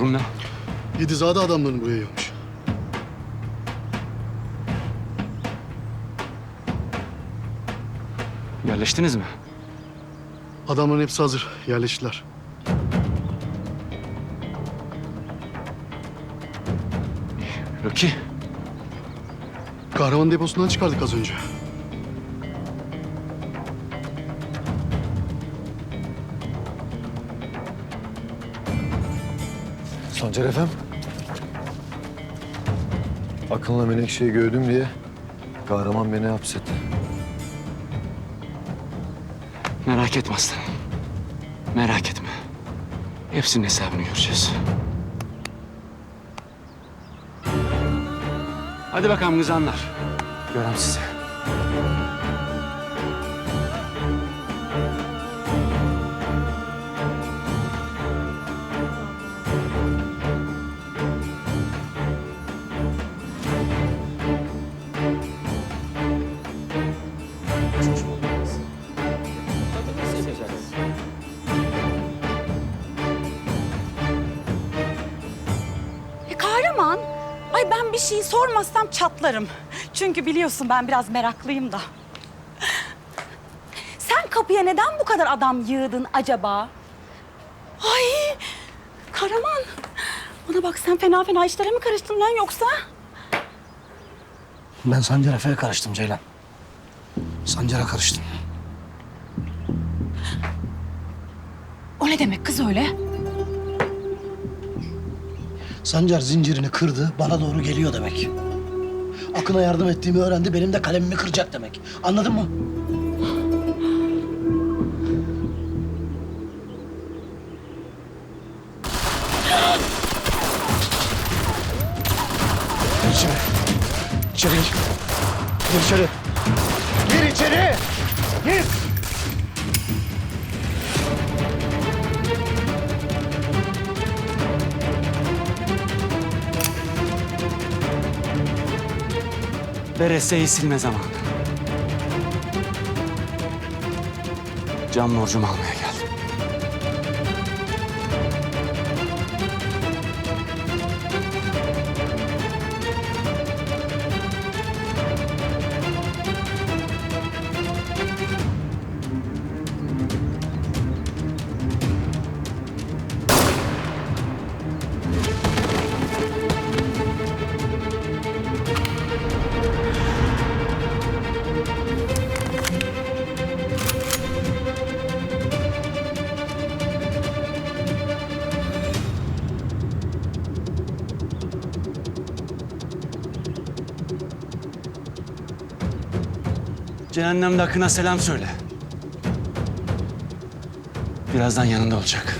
Durum ne? Yedizade adamlarını buraya yığmış. Yerleştiniz mi? Adamların hepsi hazır. Yerleştiler. Rocky. Kahraman deposundan çıkardık az önce. Sancar efem. Akın'la Menekşe'yi gördüm diye kahraman beni hapsetti. Merak etme aslanım. Merak etme. Hepsinin hesabını göreceğiz. Hadi bakalım kızanlar. Görem sizi. Ben bir şey sormazsam çatlarım. Çünkü biliyorsun ben biraz meraklıyım da. Sen kapıya neden bu kadar adam yığdın acaba? Ay Kahraman. Bana bak sen fena fena işlere mi karıştın lan yoksa? Ben Sancar Efe'ye karıştım Ceylan. Sancar'a karıştım. O ne demek kız öyle? Sancar zincirini kırdı, bana doğru geliyor demek. Akın'a yardım ettiğimi öğrendi, benim de kalemimi kıracak demek. Anladın mı? Gir içeri. İçeri gir. İçeri. Gir içeri. Gir. Berese'yi silme zamanı. Can borcumu almaya Cehennemde Akın'a selam söyle. Birazdan yanında olacak.